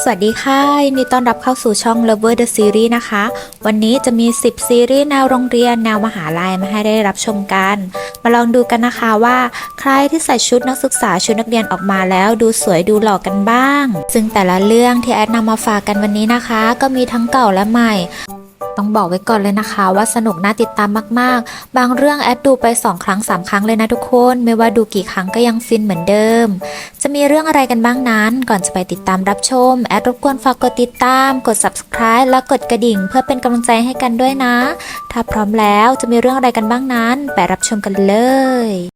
สวัสดีค่ะยินดีต้อนรับเข้าสู่ช่อง Lover the Series นะคะ วันนี้จะมี 10 ซีรีส์แนวโรงเรียนแนวมหาลัยมาให้ได้รับชมกัน มาลองดูกันนะคะว่า ใครที่ใส่ชุดนักศึกษาชุดนักเรียนออกมาแล้วดูสวยดูหล่อกันบ้าง ซึ่งแต่ละเรื่องที่แอดนำมาฝากกันวันนี้นะคะ ก็มีทั้งเก่าและใหม่ ต้องบอกไว้ก่อนเลยนะคะ ว่าสนุกน่าติดตามมาก ๆ บางเรื่องแอดดูไป 2 ครั้ง 3 ครั้งเลยนะทุกคน ไม่ว่าดูกี่ครั้งก็ยังฟินเหมือนเดิม จะมีเรื่องอะไรกันบ้างนั้น ก่อนจะไปติดตามรับชม แอดรบกวนฝากกดติดตาม กด subscribe และกดกระดิ่ง เพื่อเป็นกำลังใจให้กันด้วยนะ ถ้าพร้อมแล้วจะมีเรื่องอะไรกันบ้างนั้น ไปรับชมกันเลย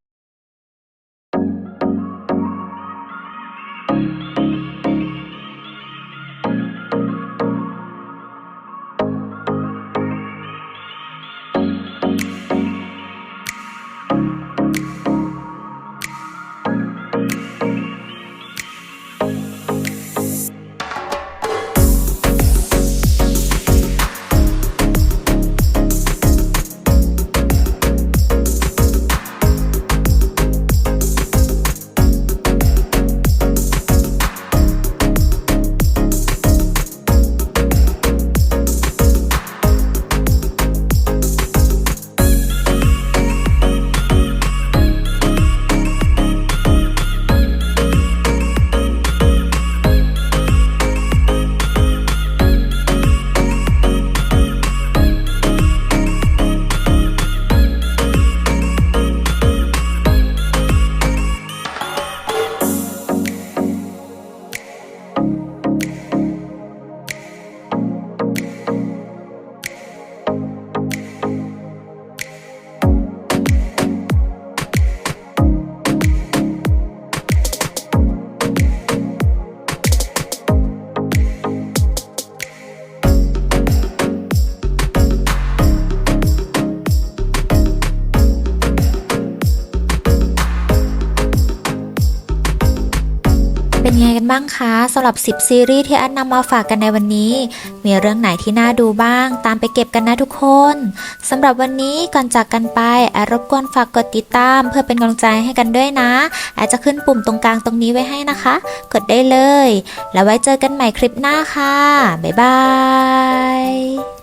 บ้างคะสำหรับ 10 ซีรีส์ที่แอดนำมาฝากกันในวันนี้ มีเรื่องไหนที่น่าดูบ้าง ตามไปเก็บกันนะทุกคนสำหรับวันนี้ก่อนจากกันไปแอดรบกวนฝากกดติดตาม เพื่อเป็นกำลังใจให้กันด้วยนะแอดจะขึ้นปุ่มตรงกลางตรงนี้ไว้ให้นะคะ กดได้เลย แล้วไว้เจอกันใหม่คลิปหน้าค่ะบ๊ายบาย